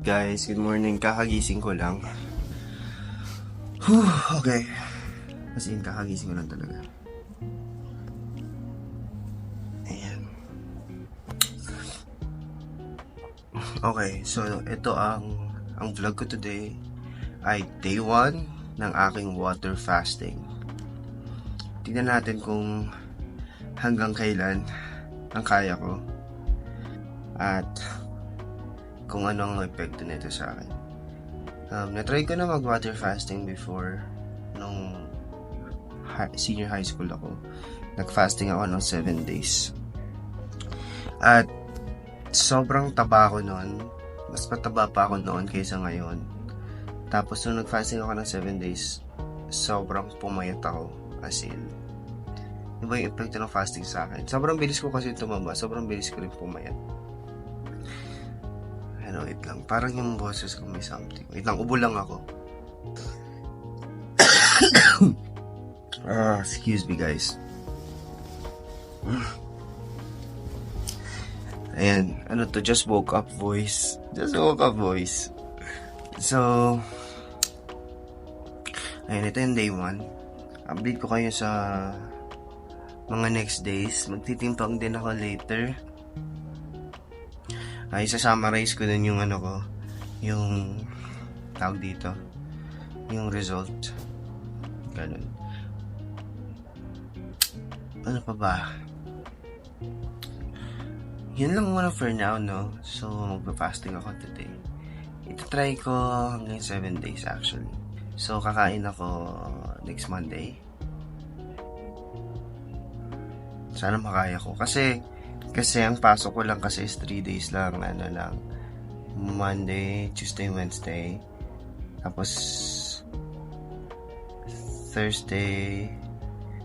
guys? Good morning. Kakagising ko lang. Whew, okay. As in, kakagising ko lang talaga. Ayan. Okay, so ito ang ang vlog ko today ay day 1 ng aking water fasting. Tingnan natin kung hanggang kailan ang kaya ko at kung ano ang epekto nito sa akin. Um, na-try ko na mag-water fasting before nung hi- senior high school ako. Nag-fasting ako ng 7 days. At sobrang taba ko noon. Mas mataba pa ako noon kaysa ngayon. Tapos nung nag-fasting ako ng 7 days, sobrang pumayat ako. As in, iba yung epekto ng fasting sa akin. Sobrang bilis ko kasi tumaba. Sobrang bilis ko rin pumayat. Ano, wait lang. Parang yung boses ko may something. Wait lang, ubo lang ako. ah, excuse me guys. Ayan, ano to, just woke up voice. Just woke up voice. So, ayan, ito yung day 1. Update ko kayo sa mga next days. Magtitimpang din ako later. Ay, isa-summarize ko dun yung ano ko, yung tawag dito, yung result. Ganun. Ano pa ba? Yun lang muna for now, no? So, magpa-fasting ako today. Ito-try ko hanggang 7 days actually. So, kakain ako next Monday. Sana makaya ko. Kasi, kasi ang pasok ko lang kasi is 3 days lang. Ano lang. Monday, Tuesday, Wednesday. Tapos, Thursday.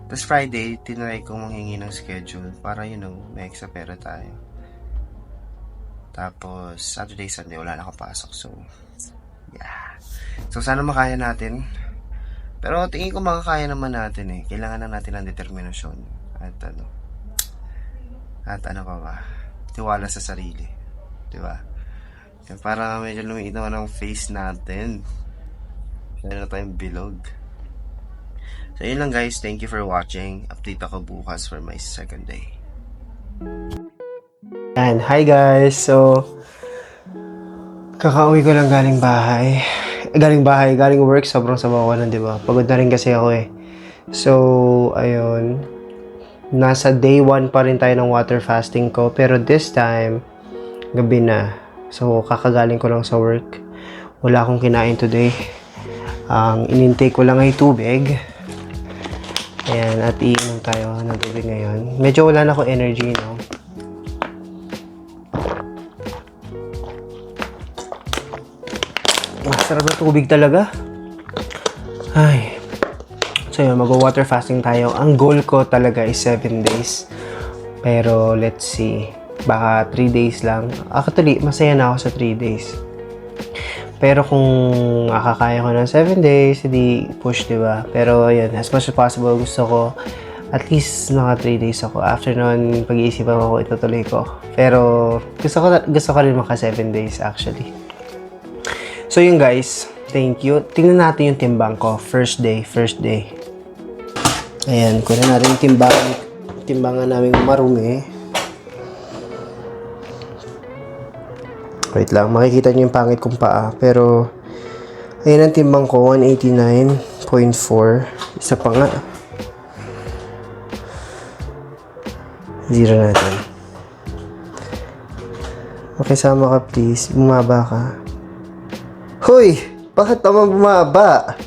Tapos Friday, tinry ko manghingi ng schedule para, you know, may extra pera tayo. Tapos, Saturday, Sunday, wala na akong pasok. So, yeah. So, sana makaya natin. Pero tingin ko makakaya naman natin eh. Kailangan lang natin ng determinasyon. At ano, at ano pa ba? Tiwala sa sarili. Di ba? Yan, para medyo lumiit naman ang face natin. Meron na tayong bilog. So, yun lang guys. Thank you for watching. Update ako bukas for my second day. And hi guys. So, kakauwi ko lang galing bahay. Galing bahay, galing work. Sobrang sabaw ko na, di ba? Pagod na rin kasi ako eh. So, ayun nasa day 1 pa rin tayo ng water fasting ko. Pero this time, gabi na. So, kakagaling ko lang sa work. Wala akong kinain today. Ang inintake ko lang ay tubig. Ayan, at iinom tayo ng tubig ngayon. Medyo wala na ako energy, no? Ah, sarap na tubig talaga. Ay, So yun, mag-water fasting tayo. Ang goal ko talaga is 7 days. Pero let's see. Baka 3 days lang. Actually, masaya na ako sa 3 days. Pero kung makakaya ko ng 7 days, hindi push, di ba? Pero yun, as much as possible, gusto ko at least naka 3 days ako. After nun, pag-iisipan ko, itutuloy ko. Pero gusto ko, gusto ko rin maka 7 days actually. So yun guys, thank you. Tingnan natin yung timbang ko. First day, first day. Ayan, kunin natin yung timbangan, timbangan namin marumi. Wait lang, makikita niyo yung pangit kong paa. Pero, ayan ang timbang ko, 189.4. Isa pa nga. Zero natin. Makisama ka please. Bumaba ka. Hoy! Bakit naman bumaba?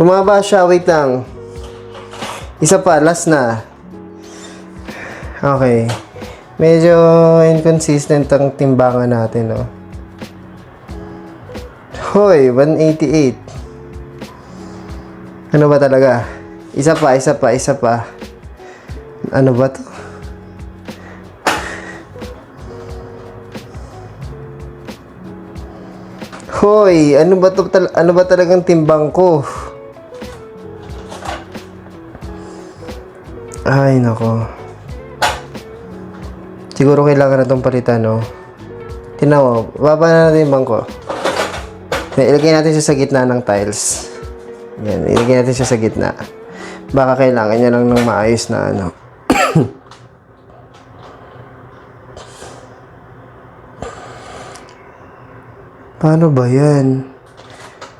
Bumaba siya. Wait lang. Isa pa. Last na. Okay. Medyo inconsistent ang timbangan natin, no? Hoy, 188. Ano ba talaga? Isa pa, isa pa, isa pa. Ano ba to? Hoy, ano ba to ano ba talagang timbang ko? Ay, nako. Siguro kailangan na itong palitan, no? Tingnan mo, baba na natin yung bangko. Ilagay natin siya sa gitna ng tiles. Yan, ilagay natin siya sa gitna. Baka kailangan niya lang ng maayos na ano. Paano ba yan?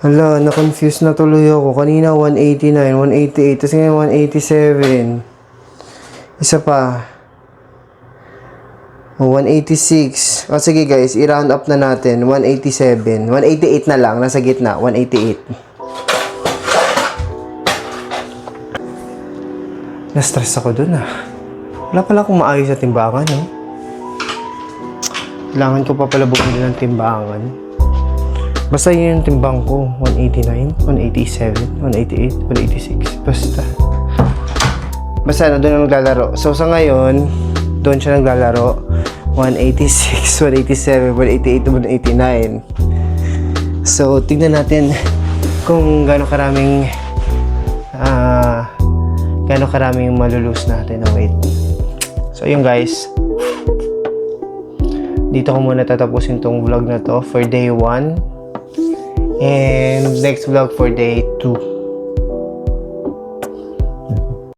Hala, na-confuse na tuloy ako. Kanina 189, 188, tapos ngayon 187. Isa pa. Oh, 186. O sige guys, i-round up na natin. 187. 188 na lang, nasa gitna. 188. Na-stress ako dun ah. Wala pala akong maayos sa timbangan eh. Kailangan ko pa pala bumili ng timbangan. Basta yun yung timbang ko. 189, 187, 188, 186. Basta. Basta na doon ang naglalaro. So sa ngayon, doon siya naglalaro. 186, 187, 188, 189. So, tignan natin kung gaano karaming ah gaano karaming malulus natin na weight. So, yun guys. Dito ko muna tatapusin tong vlog na to for day 1. And next vlog for day 2.